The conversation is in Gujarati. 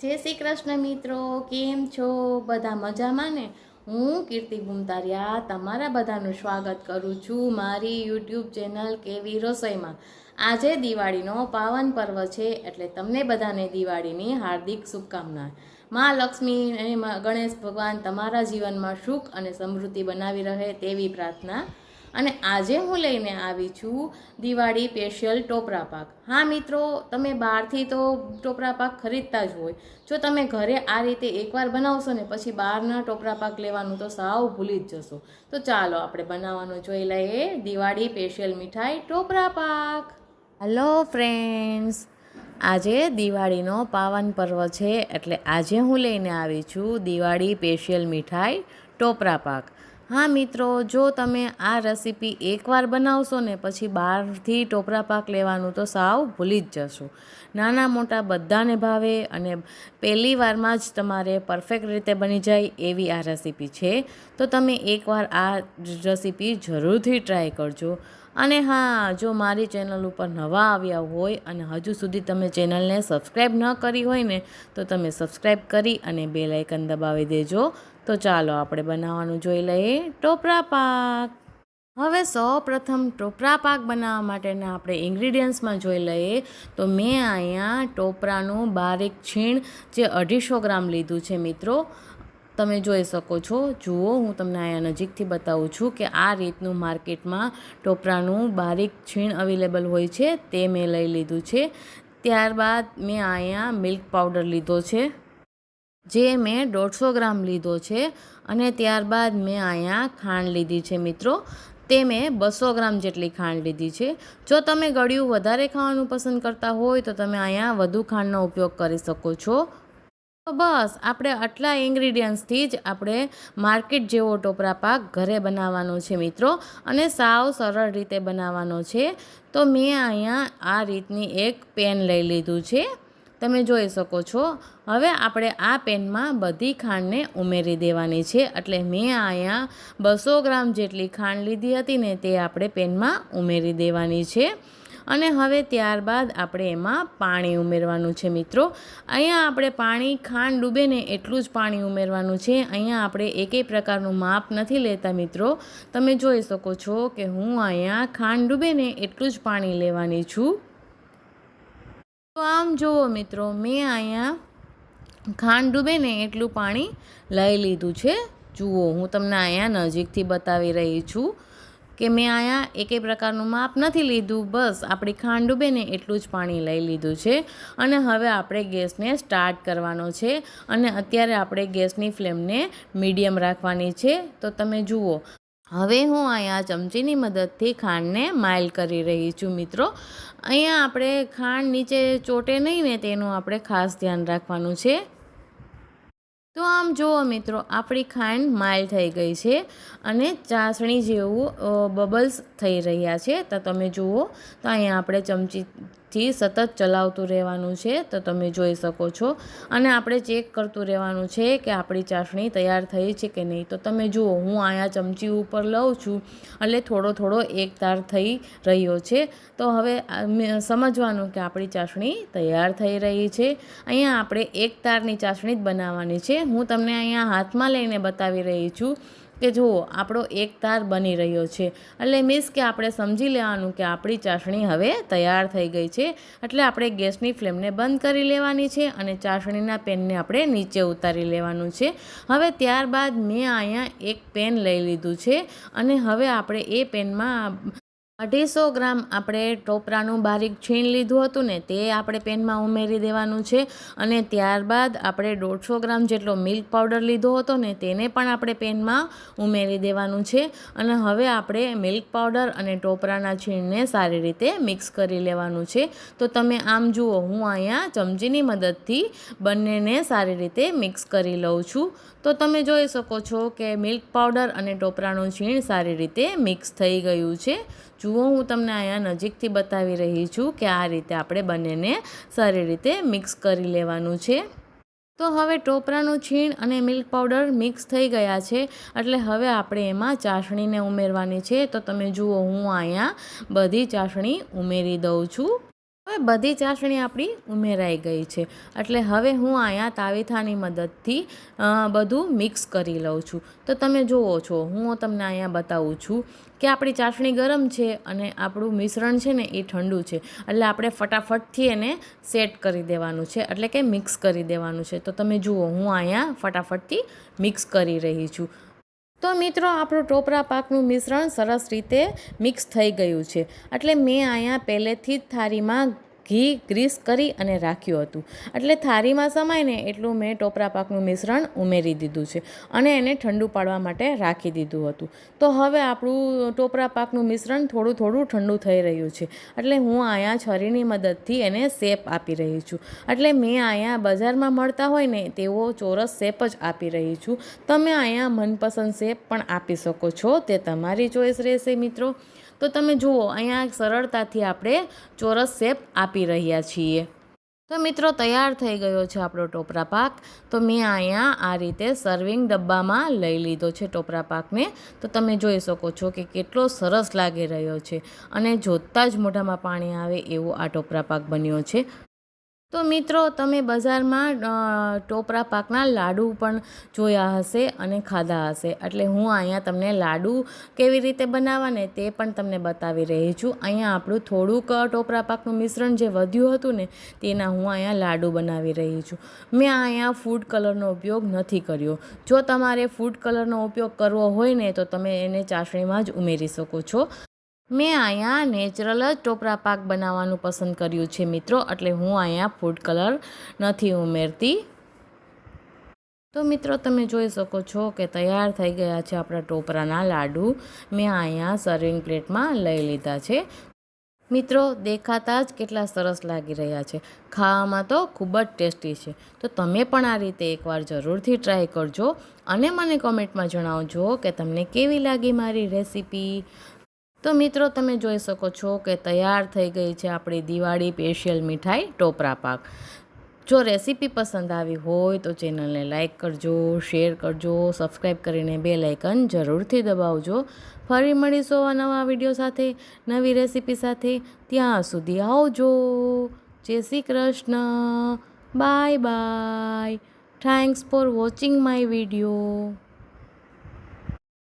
જય શ્રી કૃષ્ણ મિત્રો, કેમ છો? બધા મજામાં ને? હું કીર્તિ ગુમતારિયા તમારા બધાનું સ્વાગત કરું છું મારી યુટ્યુબ ચેનલ કેવી રસોઈમાં. આજે દિવાળીનો પાવન પર્વ છે એટલે તમને બધાને દિવાળીની હાર્દિક શુભકામના મા લક્ષ્મી અને ગણેશ ભગવાન તમારા જીવનમાં સુખ અને સમૃદ્ધિ બનાવી રહે તેવી પ્રાર્થના અને આજે હું લઈને આવી છું દિવાળી સ્પેશિયલ ટોપરા પાક. હા મિત્રો, તમે બહારથી તો ટોપરા પાક ખરીદતા જ હોય. જો તમે ઘરે આ રીતે એકવાર બનાવશો ને પછી બહારના ટોપરા પાક લેવાનું તો સાવ ભૂલી જ જશો. તો ચાલો આપણે બનાવવાનું જોઈ લઈએ દિવાળી સ્પેશિયલ મીઠાઈ ટોપરા પાક. હલો ફ્રેન્ડ્સ આજે દિવાળીનો પાવન પર્વ છે એટલે આજે હું લઈને આવી છું દિવાળી સ્પેશિયલ મીઠાઈ ટોપરા પાક. હા મિત્રો, જો તમે આ રેસીપી એકવાર બનાવશો ને પછી બહારથી ટોપરા પાક લેવાનું, તો સાવ ભૂલી જ જશો. નાના મોટા બધાને ભાવે અને પહેલી વારમાં જ તમારે પરફેક્ટ રીતે બની જાય એવી આ રેસીપી છે. તો તમે એકવાર આ રેસીપી જરૂરથી ટ્રાય કરજો. અને હા, જો મારી ચેનલ ઉપર નવા આવ્યા હોય અને હજુ સુધી તમે ચેનલને સબસ્ક્રાઈબ ન કરી હોય ને, તો તમે સબસ્ક્રાઈબ કરી અને બે લાઇકન દબાવી દેજો. તો ચાલો આપણે બનાવવાનું જોઈ લઈએ ટોપરા પાક. હવે સૌ પ્રથમ ટોપરા પાક બનાવવા માટેના આપણે ઇન્ગ્રીડિયન્ટ્સમાં જોઈ લઈએ, તો મેં અહીંયા ટોપરાનું બારીક છીણ જે અઢીસો ગ્રામ લીધું છે મિત્રો તમે જોઈ શકો છો. જુઓ, હું તમને અહીંયા નજીકથી બતાવું છું કે આ રીતનું માર્કેટમાં ટોપરાનું બારીક છીણ અવેલેબલ હોય છે. તે મેં લઈ લીધું છે. ત્યારબાદ મેં અહીંયા મિલ્ક પાવડર લીધો છે, જે મેં દોઢસો ગ્રામ લીધો છે અને ત્યારબાદ મેં અહીંયા ખાંડ લીધી છે મિત્રો. તે મેં બસો ગ્રામ જેટલી ખાંડ લીધી છે. જો તમે ગળ્યું વધારે ખાવાનું પસંદ કરતા હોય તો તમે અહીંયા વધુ ખાંડનો ઉપયોગ કરી શકો છો. બસ, આપણે આટલા ઇન્ગ્રીડિયન્ટ્સથી જ આપણે માર્કેટ જેવો ટોપરા પાક ઘરે બનાવવાનો છે મિત્રો, અને સાવ સરળ રીતે બનાવવાનો છે. તો મેં અહીંયા આ રીતની એક પેન લઈ લીધું છે. તમે જોઈ શકો છો. હવે આપણે આ પેનમાં બધી ખાંડને ઉમેરી દેવાની છે. એટલે મેં અહીંયા બસો ગ્રામ જેટલી ખાંડ લીધી હતી ને તે આપણે પેનમાં ઉમેરી દેવાની છે. અને હવે ત્યારબાદ આપણે એમાં પાણી ઉમેરવાનું છે મિત્રો. અહીંયા આપણે પાણી ખાંડ ડૂબે ને એટલું જ પાણી ઉમેરવાનું છે. અહીંયા આપણે એકેય પ્રકારનું માપ નથી લેતા મિત્રો. તમે જોઈ શકો છો કે હું અહીંયા ખાંડ ડૂબે ને એટલું જ પાણી લેવાની છું. તો આમ જુઓ મિત્રો, મેં અહીંયા ખાંડ ડૂબે ને એટલું પાણી લઈ લીધું છે. જુઓ, હું તમને અહીંયા નજીકથી બતાવી રહી છું. કે મેં અહીંયા એકે પ્રકારનું માપ નથી લીધું, બસ આપણી ખાંડ ડૂબે ને એટલું જ પાણી લઈ લીધું છે. અને હવે આપણે ગેસને સ્ટાર્ટ કરવાનો છે. અને અત્યારે આપણે ગેસની ફ્લેમને મીડિયમ રાખવાની છે. તો તમે જુઓ, હવે હું અહીંયા ચમચીની મદદથી ખાંડને માઇલ કરી રહી છું મિત્રો. અહીંયા આપણે ખાંડ નીચે ચોટે નહીં ને તેનું આપણે ખાસ ધ્યાન રાખવાનું છે. તો આમ જુઓ મિત્રો, આપણી ખાંડ માઇલ થઈ ગઈ છે અને ચાસણી જેવું બબલ્સ થઈ રહ્યા છે. તો તમે જુઓ, તો અહીંયા આપણે ચમચીથી સતત ચલાવતું રહેવાનું છે, તો તમે જોઈ શકો છો. અને આપણે ચેક કરતું રહેવાનું છે કે આપણી ચાસણી તૈયાર થઈ છે કે નહીં. તો તમે જુઓ, હું અહીંયા ચમચી ઉપર લઉં છું, એટલે થોડો થોડો એક તાર થઈ રહ્યો છે. તો હવે સમજવાનું કે આપણી ચાસણી તૈયાર થઈ રહી છે. અહીંયા આપણે એક તારની ચાસણી જ બનાવવાની છે. હું તમને અહીંયા હાથમાં લઈને બતાવી રહી છું. કે જુઓ, આપણો એક તાર બની રહ્યો છે. એટલે મીન્સ કે આપણે સમજી લેવાનું કે આપણી ચાસણી હવે તૈયાર થઈ ગઈ છે. એટલે આપણે ગેસની ફ્લેમને બંધ કરી લેવાની છે અને ચાસણીના પેનને આપણે નીચે ઉતારી લેવાનું છે. હવે ત્યારબાદ મેં અહીંયા એક પેન લઈ લીધું છે અને હવે આપણે એ પેનમાં અઢીસો ગ્રામ આપણે ટોપરાનું બારીક છીણ લીધું હતું ને, તે આપણે પેનમાં ઉમેરી દેવાનું છે અને ત્યારબાદ આપણે દોઢસો ગ્રામ જેટલો મિલ્ક પાવડર લીધો હતો ને, તેને પણ આપણે પેનમાં ઉમેરી દેવાનું છે અને હવે આપણે મિલ્ક પાવડર અને ટોપરાના છીણને સારી રીતે મિક્સ કરી લેવાનું છે. તો તમે આમ જુઓ, હું અહીંયા ચમચીની મદદથી બંનેને સારી રીતે મિક્સ કરી લઉં છું. તો તમે જોઈ શકો છો કે મિલ્ક પાવડર અને ટોપરાનું છીણ સારી રીતે મિક્સ થઈ ગયું છે. જુઓ, હું તમને અહીંયા નજીકથી બતાવી રહી છું કે આ રીતે આપણે બંનેને સારી રીતે મિક્સ કરી લેવાનું છે. તો હવે ટોપરાનું છીણ અને મિલ્ક પાવડર મિક્સ થઈ ગયા છે. એટલે હવે આપણે એમાં ચાસણીને ઉમેરવાની છે. તો તમે જુઓ, હું અહીંયા બધી ચાસણી ઉમેરી દઉં છું. હવે બધી ચાસણી આપણી ઉમેરાઈ ગઈ છે. એટલે હવે હું અહીંયા તાવીથાની મદદથી બધું મિક્સ કરી લઉં છું. તો તમે જુઓ છો, હું તમને અહીંયા બતાવું છું કે આપણી ચાસણી ગરમ છે અને આપણું મિશ્રણ છે ને એ ઠંડુ છે. એટલે આપણે ફટાફટથી એને સેટ કરી દેવાનું છે. એટલે કે મિક્સ કરી દેવાનું છે. તો તમે જુઓ, હું અહીંયા ફટાફટથી મિક્સ કરી રહી છું. તો મિત્રો, આપણું ટોપરા પાકનું મિશ્રણ સરસ રીતે મિક્સ થઈ ગયું છે. એટલે મેં અહીંયા પહેલેથી જ થાળીમાં ઘી ગ્રીસ કરી અને રાખ્યું હતું. એટલે થાળીમાં સમાય ને એટલું મેં ટોપરા પાકનું મિશ્રણ ઉમેરી દીધું છે અને એને ઠંડુ પાડવા માટે રાખી દીધું હતું. તો હવે આપણું ટોપરા પાકનું મિશ્રણ થોડું થોડું ઠંડુ થઈ રહ્યું છે. એટલે હું અહીંયા છરીની મદદથી એને શેપ આપી રહી છું. એટલે મેં અહીંયા બજારમાં મળતા હોય ને તેવો ચોરસ શેપ જ આપી રહી છું. તમે અહીંયા મનપસંદ શેપ પણ આપી શકો છો. તે તમારી ચોઈસ રહેશે મિત્રો. તો તમે જુઓ, અહીંયા સરળતાથી આપણે ચોરસ શેપ આપી રહ્યા છીએ. તો મિત્રો, તૈયાર થઈ ગયો છે આપણો ટોપરા પાક. તો મેં અહીંયા આ રીતે સર્વિંગ ડબ્બામાં લઈ લીધો છે ટોપરા પાકને. તો તમે જોઈ શકો છો કે કેટલો સરસ લાગી રહ્યો છે. અને જોતાં જ મોઢામાં પાણી આવે એવો આ ટોપરા પાક બન્યો છે. તો મિત્રો, તમે બજારમાં ટોપરા પાકના લાડુ પણ જોયા હશે અને ખાધા હશે. એટલે હું અહીંયા તમને લાડુ કેવી રીતે બનાવવા ને તે પણ તમને બતાવી રહી છું. અહીંયા આપણું થોડુંક ટોપરા પાકનું મિશ્રણ જે વધ્યું હતું ને, તેના હું અહીંયા લાડુ બનાવી રહી છું. મેં અહીંયા ફૂડ કલરનો ઉપયોગ નથી કર્યો. જો તમારે ફૂડ કલરનો ઉપયોગ કરવો હોય ને, તો તમે એને ચાસણીમાં જ ઉમેરી શકો છો. મેં અહીંયા નેચરલ જ ટોપરા પાક બનાવવાનું પસંદ કર્યું છે, મિત્રો. એટલે હું અહીંયા ફૂડ કલર નથી ઉમેરતી. તો મિત્રો, તમે જોઈ શકો છો કે તૈયાર થઈ ગયા છે આપણા ટોપરાના લાડુ. મેં અહીંયા સર્વિંગ પ્લેટમાં લઈ લીધા છે. મિત્રો, દેખાતા જ કેટલા સરસ લાગી રહ્યા છે. ખાવામાં તો ખૂબ જ ટેસ્ટી છે. તો તમે પણ આ રીતે એકવાર જરૂરથી ટ્રાય કરજો અને મને કોમેન્ટમાં જણાવજો કે તમને કેવી લાગી મારી રેસીપી. તો મિત્રો, તમે જોઈ શકો છો કે તૈયાર થઈ ગઈ છે આપણી દિવાળી સ્પેશિયલ મીઠાઈ ટોપરા પાક. જો રેસીપી પસંદ આવી હોય તો ચેનલને લાઇક કરજો, શેર કરજો, સબસ્ક્રાઈબ કરીને બે લાઇકન જરૂરથી દબાવજો. ફરી મળીશું આ નવા વીડિયો સાથે, નવી રેસીપી સાથે. ત્યાં સુધી આવજો. જય Shri Krishna. Bye bye. Thanks for watching my video